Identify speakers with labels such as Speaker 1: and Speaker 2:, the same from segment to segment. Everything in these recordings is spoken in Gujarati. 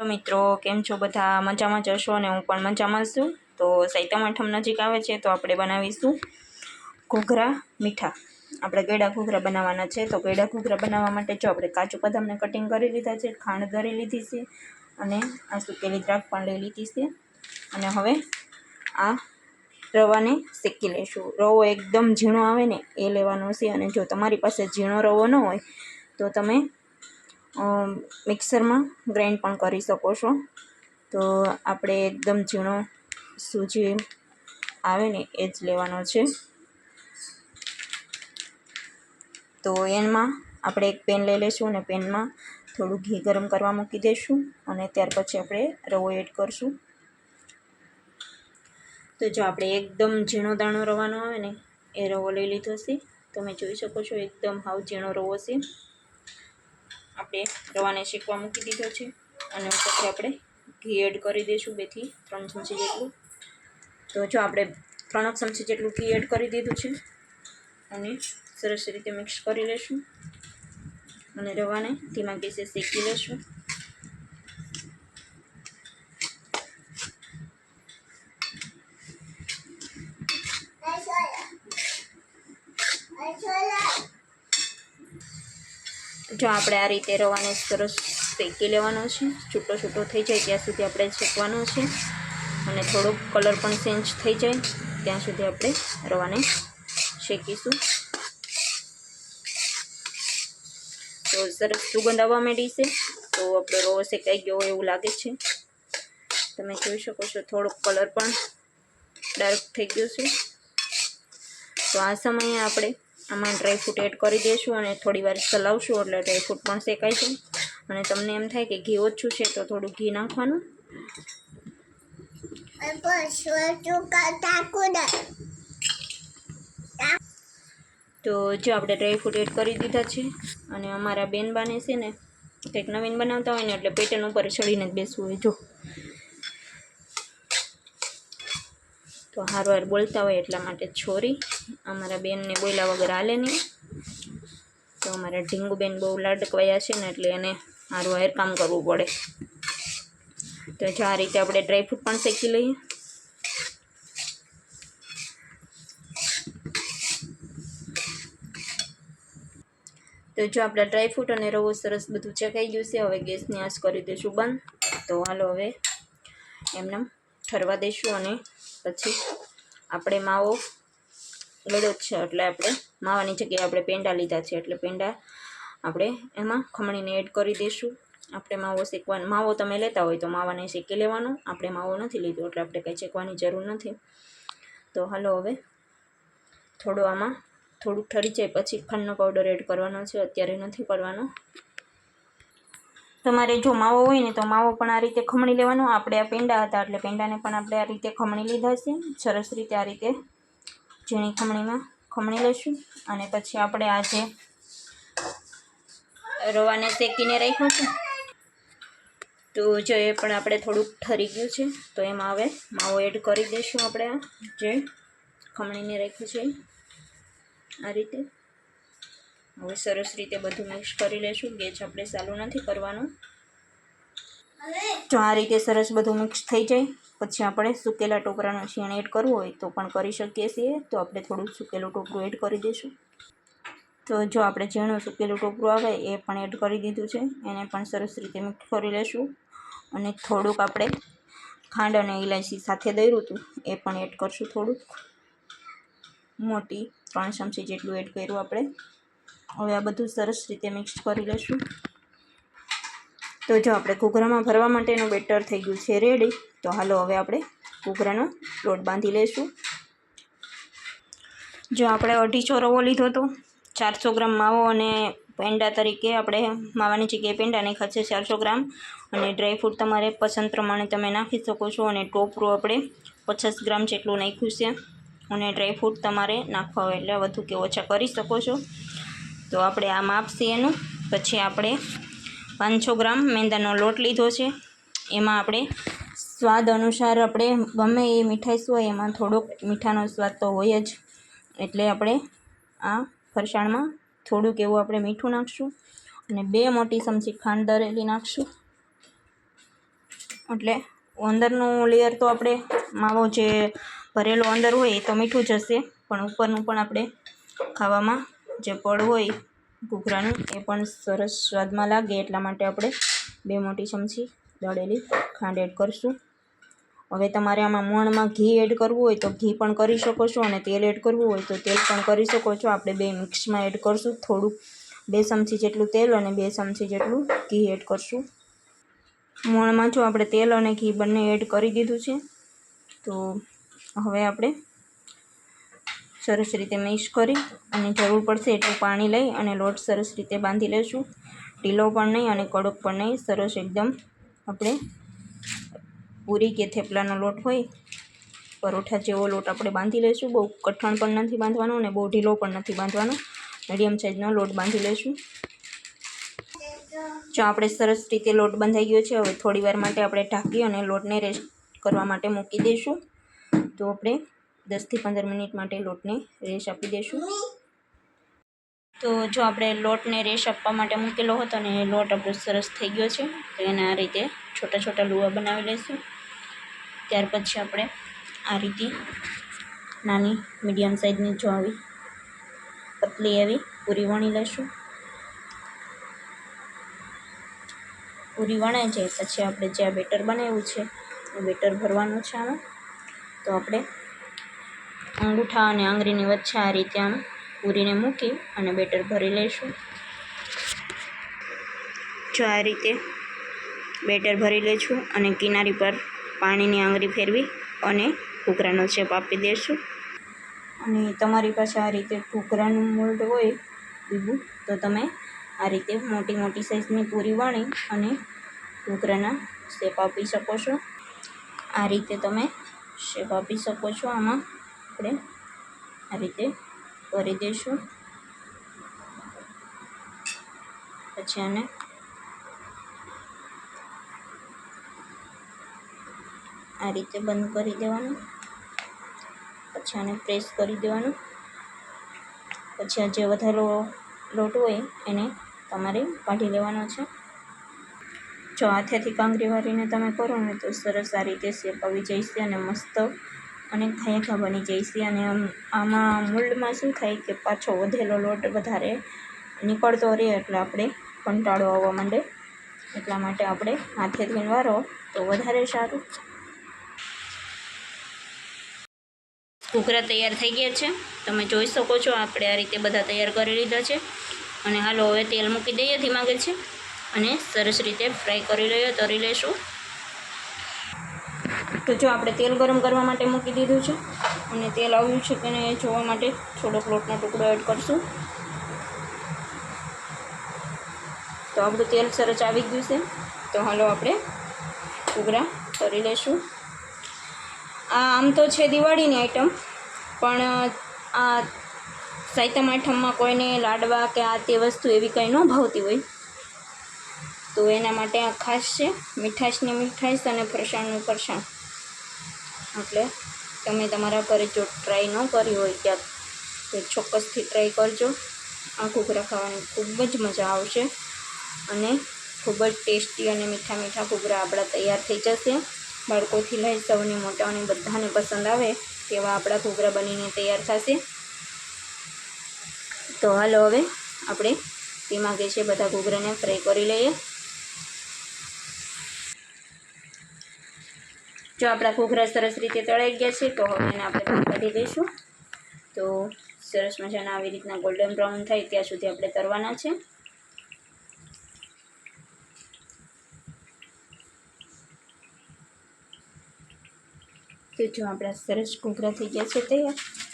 Speaker 1: મિત્રો, કેમ છો બધા? મજામાં જશો અને હું પણ મજામાં છું. તો સૈતમ આઠમ નજીક આવે છે તો આપણે બનાવીશું ઘૂઘરા મીઠા. આપણે ગળા ઘૂઘરા બનાવવાના છે. તો ગળા ઘૂઘરા બનાવવા માટે જો આપણે કાચું બદામને કટિંગ કરી લીધા છે, ખાંડ ધરી લીધી છે અને આ સુકેલી દ્રાક્ષ પણ લઈ લીધી છે. અને હવે આ રવાને શેકી લઈશું. રવો એકદમ ઝીણો આવે ને એ લેવાનો છે અને જો તમારી પાસે ઝીણો રવો ન હોય તો તમે મિક્સરમાં ગ્રાઇન્ડ પણ કરી શકો છો. તો આપણે એકદમ ઝીણો સૂજી આવે ને એ જ લેવાનો છે. તો એમાં આપણે એક પેન લઈ લઈશું અને પેનમાં થોડું ઘી ગરમ કરવા મૂકી દઈશું અને ત્યાર પછી આપણે રવો એડ કરશું. તો જો આપણે એકદમ ઝીણો દાણો રવાનો આવે ને એ રવો લઈ લીધો છે. તમે જોઈ શકો છો એકદમ હાવ ઝીણો રવો છે. આપણે રવાને શેકવા મૂકી દીધો છે. અને ઉપરથી આપણે ઘી એડ કરી દઈશું બેથી ત્રણ ચમચી જેટલું. તો જો આપણે ત્રણ ચમચી જેટલું ઘી એડ કરી દીધું છે. અને સરસ રીતે મિક્સ કરી લઈશું. અને રવાને ધીમા ગેસે શેકી લઈશું. જો આપણે આ રીતે રવાને સરસ શેકી લેવાનો છે. છૂટો છૂટો થઈ જાય ત્યાં સુધી આપણે શેકવાનો છે. અને થોડોક કલર પણ ચેન્જ થઈ જાય. ત્યાં સુધી આપણે રવાને શેકીશું. તો સરસ સુગંધ આવવા માંડી છે. તો આપણો રવો શેકાઈ ગયો એવું લાગે છે. તમે જોઈ શકો છો થોડોક કલર પણ ડાર્ક થઈ ગયો છે. તો આ સમયે આપણે આમાં ડ્રાયફ્રૂટ એડ કરી દઈશું અને થોડી વાર ચલાવશું એટલે ડ્રાયફ્રૂટ પણ શેકાય છે. અને તમને એમ થાય કે ઘી ઓછું છે તો થોડું ઘી નાખવાનું. તો જો આપણે ડ્રાયફ્રૂટ એડ કરી દીધા છે અને અમારા બેન બાને છે ને કંઈક નવીન બનાવતા હોય ને એટલે પેટર્ન ઉપર ચડીને જ બેસવું હોય. જો. તો હાર વાર બોલતા હોય એટલા માટે છોરી. અમારા બેનને બોલ્યા વગર હાલે નહીં. તો અમારા ઢીંગુબેન બહુ લાડકવાયા છે ને એટલે એને હારું હાર કામ કરવું પડે. તો જો આ રીતે આપણે ડ્રાયફ્રૂટ પણ શેકી લઈએ. તો જો આપણા ડ્રાયફ્રૂટ અને રવો સરસ બધું ચકાઈ ગયું છે, હવે ગેસની આંચ કરી દઈશું બંધ. તો હાલો હવે એમને ઠરવા દઈશું અને પછી આપણે માવો ગળ્યો જ છે. એટલે આપણે માવાની જગ્યાએ આપણે પેંડા લીધા છે. એટલે પેંડા આપણે એમાં ખમણીને એડ કરી દઈશું. આપણે માવો શેકવાનો માવો તમે લેતા હોય તો માવાને શેકી લેવાનો. આપણે માવો નથી લીધો, એટલે આપણે કંઈ શેકવાની જરૂર નથી. તો હાલો હવે થોડો આમાં થોડુંક ઠરી જાય. પછી ખાંડનો પાવડર એડ કરવાનો છે. અત્યારે નથી કરવાનો. તમારે જો માવો હોય ને તો માવો પણ આ રીતે ખમણી લેવાનો. આપણે આ પેંડા હતા એટલે પેંડાને પણ આપણે આ રીતે ખમણી લીધા છે. સરસ રીતે આ રીતે ઝીણી ખમણીમાં ખમણી લઈશું. અને પછી આપણે આ જે રવાને શેકીને રાખ્યો છે, તો જો પણ આપણે થોડુંક ઠરી ગયું છે, તો એમાં હવે માવો એડ કરી દઈશું આપણે આ જે ખમણીને રાખ્યું છે આ રીતે. હવે સરસ રીતે બધું મિક્સ કરી લઈશું ગેસ આપણે ચાલુ નથી કરવાનું. જો આ રીતે સરસ બધું મિક્સ થઈ જાય, પછી આપણે સુકેલા ટોપરાનું છીણ એડ કરવું હોય તો પણ કરી શકીએ છીએ. તો આપણે થોડું સુકેલું ટોપરું એડ કરી દઈશું. તો જો આપણે ઝીણું સુકેલું ટોપરું આવે એ પણ એડ કરી દીધું છે. એને પણ સરસ રીતે મિક્સ કરી લઈશું અને થોડુંક આપણે ખાંડ અને ઇલાયચી સાથે દર્યું હતું એ પણ એડ કરશું થોડુંક. મોટી ત્રણ ચમચી જેટલું એડ કર્યું આપણે. હવે આ બધું સરસ રીતે મિક્સ કરી લઈશું. તો જો આપણે ઘૂઘરામાં ભરવા માટેનું બેટર થઈ ગયું છે રેડી તો હાલો હવે આપણે ઘૂઘરાનો લોટ બાંધી લઈશું. જો આપણે અઢીસો રવો લીધો હતો ચારસો ગ્રામ માવો અને પેંડા તરીકે આપણે માવાની જગ્યાએ પેંડા નાખ્યા ચારસો ગ્રામ. અને ડ્રાયફ્રૂટ તમારે પસંદ પ્રમાણે તમે નાખી શકો છો અને ટોપરું આપણે પચાસ ગ્રામ જેટલું નાખ્યું છે. અને ડ્રાયફ્રૂટ તમારે નાખવા એટલે વધુ કે ઓછા કરી શકો છો. તો આપણે આ માપશે એનું. પછી આપણે પાંચસો ગ્રામ મેંદાનો લોટ લીધો છે. એમાં આપણે સ્વાદ અનુસાર આપણે ગમે એ મીઠાઈ હોય એમાં થોડોક મીઠાનો સ્વાદ તો હોય જ. એટલે આપણે આ ફરસાણમાં થોડુંક એવું આપણે મીઠું નાખીશું અને બે મોટી ચમચી ખાંડ દરેલી નાખીશું. એટલે અંદરનું લેયર તો આપણે માવો જે ભરેલો અંદર હોય એ તો મીઠું જ હશે. પણ ઉપરનું પણ આપણે ખાવામાં જે પડ હોય ઘૂઘરાનું, એ પણ સરસ સ્વાદમાં લાગે. એટલા માટે આપણે બે મોટી ચમચી દળેલી ખાંડ એડ કરીશું. હવે તમારે આમાં મોણમાં ઘી એડ કરવું હોય તો ઘી પણ કરી શકો છો અને તેલ એડ કરવું હોય તો તેલ પણ કરી શકો છો. આપણે બે મિક્સમાં એડ કરશું થોડું. બે ચમચી જેટલું તેલ અને બે ચમચી જેટલું ઘી એડ કરશું. મોણમાં જો આપણે તેલ અને ઘી બંને એડ કરી દીધું છે, તો હવે આપણે સરસ રીતે મિક્સ કરી અને જરૂર પડશે એટલું પાણી લઈ અને લોટ સરસ રીતે બાંધી લઈશું. ઢીલો પણ નહીં અને કડક પણ નહીં. સરસ એકદમ આપણે પૂરી કે થેપલાનો લોટ હોય, પરોઠા જેવો લોટ આપણે બાંધી લઈશું. બહુ કઠણ પણ નથી બાંધવાનો અને બહુ ઢીલો પણ નથી બાંધવાનો. મીડિયમ સાઇઝનો લોટ બાંધી લઈશું. જો આપણે સરસ રીતે લોટ બંધાઈ ગયો છે, હવે થોડી વાર માટે આપણે ઢાંકી અને લોટને રેસ્ટ કરવા માટે મૂકી દઈશું. તો આપણે દસથી પંદર મિનિટ માટે લોટને રેસ આપી દઈશું તો જો આપણે લોટને રેસ આપવા માટે મૂકેલો હતો ને લોટ આપણો સરસ થઈ ગયો છે, તો એને આ રીતે છોટા છોટા લુવા બનાવી લઈશું ત્યાર પછી આપણે આ રીતે નાની મીડિયમ સાઇઝની જો આવી પતલી આવી પૂરી વણી લઈશું. પૂરી વણાઈ જાય પછી આપણે જે આ બેટર બનાવ્યું છે એ બેટર ભરવાનું છે આમાં. તો આપણે અંગૂઠા અને આંગળીની વચ્ચે આ રીતે આમ પૂરીને મૂકી અને બેટર ભરી લઈશું. જો આ રીતે બેટર ભરી લઈશું અને કિનારી પર પાણીની આંગળી ફેરવી અને ઘૂઘરાનો શેપ આપી દઈશું. અને તમારી પાસે આ રીતે ઘૂઘરાનું મોલ્ડ હોય બીબું તો તમે આ રીતે મોટી મોટી સાઇઝની પૂરી વણી અને ઘૂઘરાના શેપ આપી શકો છો. આ રીતે તમે શેપ આપી શકો છો આમાં. આપણે આ રીતે કરી દઈશું. પછી આને આ રીતે બંધ કરી દેવાનું. પછી આને પ્રેસ કરી દેવાનું. પછી આ જે વધારો લોટ હોય એને તમારે કાઢી લેવાનો છે. જો હાથેથી કાંગરી વાળીને તમે કરો ને તો સરસ આ રીતે શેપ આવી જશે અને મસ્ત અને ખાયખા બની જશે અને આમ મૂલ્ડમાં શું થાય કે પાછો વધેલો લોટ વધારે નીકળતો રહે એટલે આપણે કંટાળો આવવા માંડે. એટલા માટે આપણે હાથેથી વારો તો વધારે સારું. ઘૂઘરા તૈયાર થઈ ગયા છે. તમે જોઈ શકો છો આપણે આ રીતે બધા તૈયાર કરી લીધા છે. અને હાલો હવે તેલ મૂકી દઈએ ધીમા છે અને સરસ રીતે ફ્રાય કરી લઈએ, તરી લઈશું. તો જો આપણે તેલ ગરમ કરવા માટે મૂકી દીધું છે અને તેલ આવ્યું છે કે નહીં જોવા માટે થોડોક લોટનો ટુકડો એડ કરશું. તો આપણું તેલ સરસ આવી ગયું છે. તો હાલો આપણે ઉગરા કરી લઈશું. આ આમ તો છે દિવાળીની આઈટમ પણ આ સાતમ આઠમમાં કોઈને લાડવા કે આ તે વસ્તુ એવી કંઈ ન ભાવતી હોય. તો એના માટે આ ખાસ છે મીઠાશની મીઠાશ અને ફરસાણનું ફરસાણ. એટલે તમે તમારા ઘરે જો ટ્રાય ન કરી હોય ક્યાંક તો ચોક્કસથી ટ્રાય કરજો. આ ઘૂઘરા ખાવાની ખૂબ જ મજા આવશે અને ખૂબ જ ટેસ્ટી અને મીઠા મીઠા ઘૂઘરા આપણા તૈયાર થઈ જશે. બાળકોથી લઈ સૌની મોટાઓને બધાને પસંદ આવે તેવા આપણા ઘૂઘરા બનીને તૈયાર થશે. તો હાલો હવે આપણે તેમાં કે છે બધા ઘૂઘરાને ફ્રાય કરી લઈએ. જો આપણા ઘૂઘરા સરસ રીતે તળાઈ ગયા છે, તો હવે એને આપણે કાઢી દઈશું. તો સરસ મજાના આવી રીતના ગોલ્ડન બ્રાઉન થાય ત્યાં સુધી આપણે તરવાના છે. તો જો આપણા સરસ ઘૂઘરા થઈ ગયા છે તૈયાર.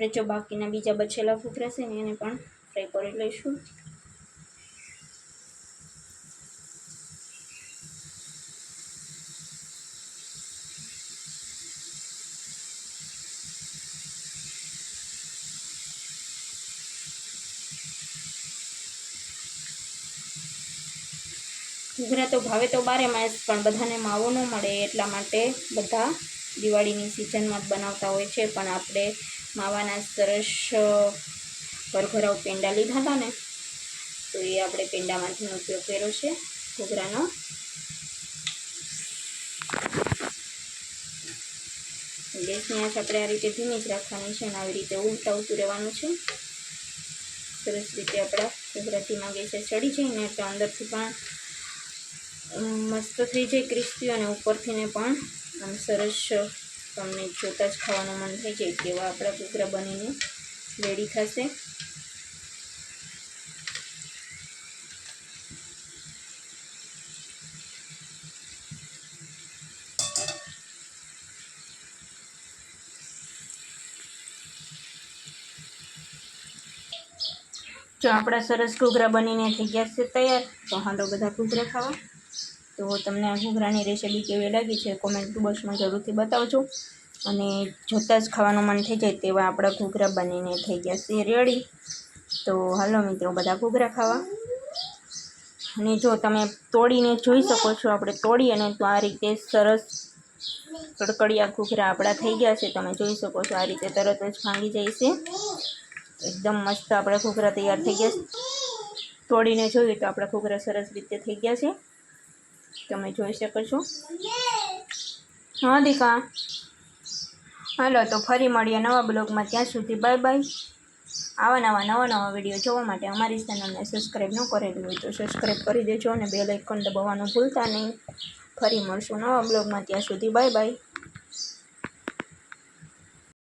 Speaker 1: આપણે જો બાકીના બીજા બચેલા ફૂકરા છે ને એને પણ ફ્રાય કરી લઈશું. ઘૂઘરા તો ભાવે તો બારે માસ, પણ બધાને માવો ન મળે એટલા માટે બધા દિવાળીની સિઝનમાં જ બનાવતા હોય છે, પણ આપણે માવાના સરસ ભરભરાવ પેંડા લીધા હતા ને, તો એ આપણે પેંડામાંથી ઉપયોગ કર્યો છે, ઘૂઘરાનો. ગેસની આંચ આપણે આ રીતે ધીમી જ રાખવાની છે અને આવી રીતે ઉલટા ઉલટું રહેવાનું છે. સરસ રીતે આપણા ઘૂઘરા ગેસે ચડી જાય ને એટલે અંદરથી પણ મસ્ત થઈ જાય, ક્રિસ્પી અને ઉપરથીને પણ આમ સરસ તમને જોતાં જ ખાવાનું મન થઈ જાય કેવા આપણા ઘૂઘરા બનીને રેડી થશે. જો આપણા સરસ ઘૂઘરા બનીને થઈ ગયા છે તૈયાર, તો હાલો બધા ઘૂઘરા ખાવા. તો તમને આ ઘૂઘરાની રેસીપી કેવી લાગી છે કોમેન્ટ બોક્સમાં જરૂરથી બતાવજો. અને જોતાં જ ખાવાનું મન થઈ જાય તેવા આપણા ઘૂઘરા બનીને થઈ ગયા છે રેડી તો હાલો મિત્રો, બધા ઘૂઘરા ખાવા. અને જો તમે તોડીને જોઈ શકો છો, આપણે તોડી અને તો આ રીતે સરસ કડકડિયા ઘૂઘરા આપણા થઈ ગયા છે. તમે જોઈ શકો છો આ રીતે તરત જ ભાંગી જાય છે. એકદમ મસ્ત આપણા ઘૂઘરા તૈયાર થઈ ગયા છે. તોડીને જોઈએ તો આપણા ઘૂઘરા સરસ રીતે થઈ ગયા છે. તમે જોઈ શકો છો. હા, દીકા. હાલો, તો ફરી મળીએ નવા બ્લોગમાં. ત્યાં સુધી બાય બાય. આવા નવા નવા નવા વીડિયો જોવા માટે અમારી ચેનલને સબસ્ક્રાઈબ ન કરેલી હોય તો સબસ્ક્રાઈબ કરી દેજો અને બે લાઇકન દબાવવાનું ભૂલતા નહીં. ફરી મળશું નવા બ્લોગમાં. ત્યાં સુધી બાય બાય.